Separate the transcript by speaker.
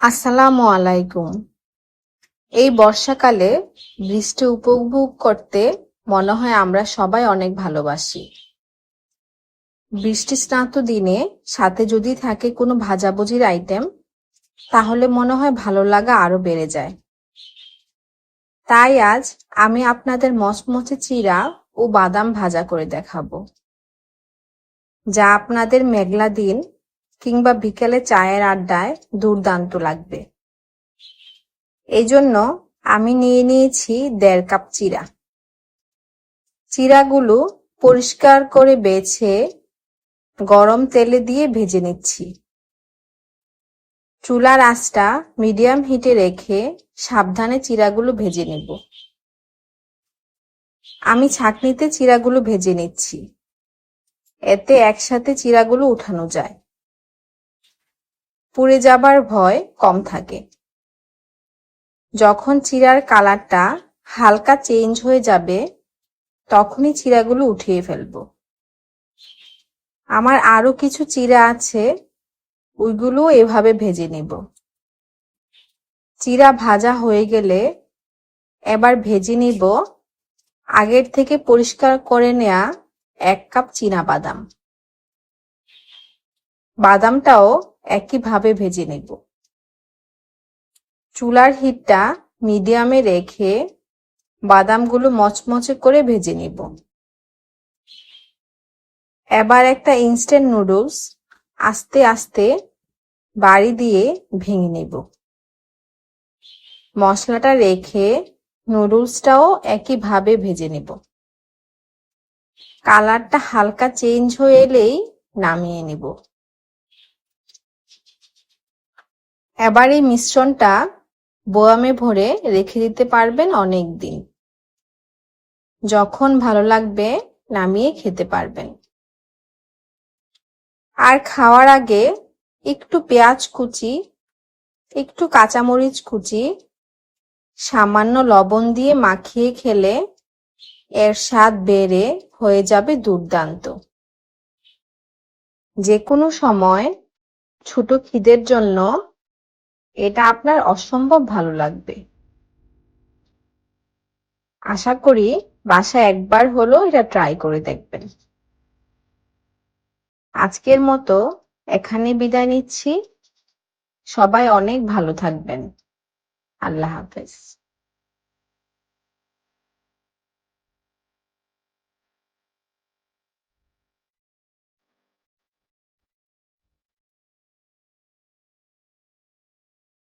Speaker 1: আসসালামু আলাইকুম। এই বর্ষাকালে বৃষ্টি উপভোগ করতে মনে হয় আমরা সবাই অনেক ভালোবাসি। বৃষ্টি স্নাত দিনে সাথে যদি থাকে কোনো ভাজাভুজির আইটেম তাহলে মনে হয় ভালো লাগা আরও বেড়ে যায়। তাই আজ আমি আপনাদের মচমচে চিরা ও বাদাম ভাজা করে দেখাবো। যা আপনাদের মেঘলা দিন কিংবা বিকেলে চায়ের আড্ডায় দুর্দান্ত লাগবে। এই জন্য আমি নিয়ে নিয়েছি দেড় কাপ চিরা। চিরাগুলো পরিষ্কার করে বেছে গরম তেলে দিয়ে ভেজে নিচ্ছি। চুলার আঁচটা মিডিয়াম হিটে রেখে সাবধানে চিরাগুলো ভেজে নেব। আমি ছাঁকনিতে চিরাগুলো ভেজে নিচ্ছি। এতে একসাথে চিরাগুলো উঠানো যায়। পুড়ে যাবার ভয় কম থাকে। যখন চিরার কালারটা হালকা চেঞ্জ হয়ে যাবে, তখনই চিরাগুলো উঠিয়ে ফেলব। আমার আরও কিছু চিরা আছে ওইগুলো এভাবে ভেজে নেব। চিরা ভাজা হয়ে গেলে এবার ভেজে নিব আগের থেকে পরিষ্কার করে নেয়া এক কাপ চীনা বাদাম। বাদামটাও একইভাবে ভেজে নেব। চুলার হিটটা মিডিয়ামে রেখে বাদামগুলো মচমচে করে ভেজে নিব। এবার একটা ইনস্ট্যান্ট নুডলস আস্তে আস্তে বাড়ি দিয়ে ভেঙে নেব। মশলাটা রেখে নুডলসটাও একইভাবে ভেজে নেব। কালারটা হালকা চেঞ্জ হয়ে এলেই নামিয়ে নেব। এবার এই মিশ্রণটা বোয়ামে ভরে রেখে দিতে পারবেন অনেক দিন যখন ভালো লাগবে নামিয়ে খেতে পারবেন। আর খাওয়ার আগে একটু পেঁয়াজ কুচি, একটু কাঁচামরিচ কুচি, সামান্য লবণ দিয়ে মাখিয়ে খেলে এর স্বাদ বেড়ে হয়ে যাবে দুর্দান্ত। যে কোনো সময় ছোট খিদের জন্য এটা আপনার অসম্ভব ভালো লাগবে। আশা করি বাসায় একবার হলো এটা ট্রাই করে দেখবেন। আজকের মতো এখানে বিদায় নিচ্ছি। সবাই অনেক ভালো থাকবেন। আল্লাহ হাফেজ।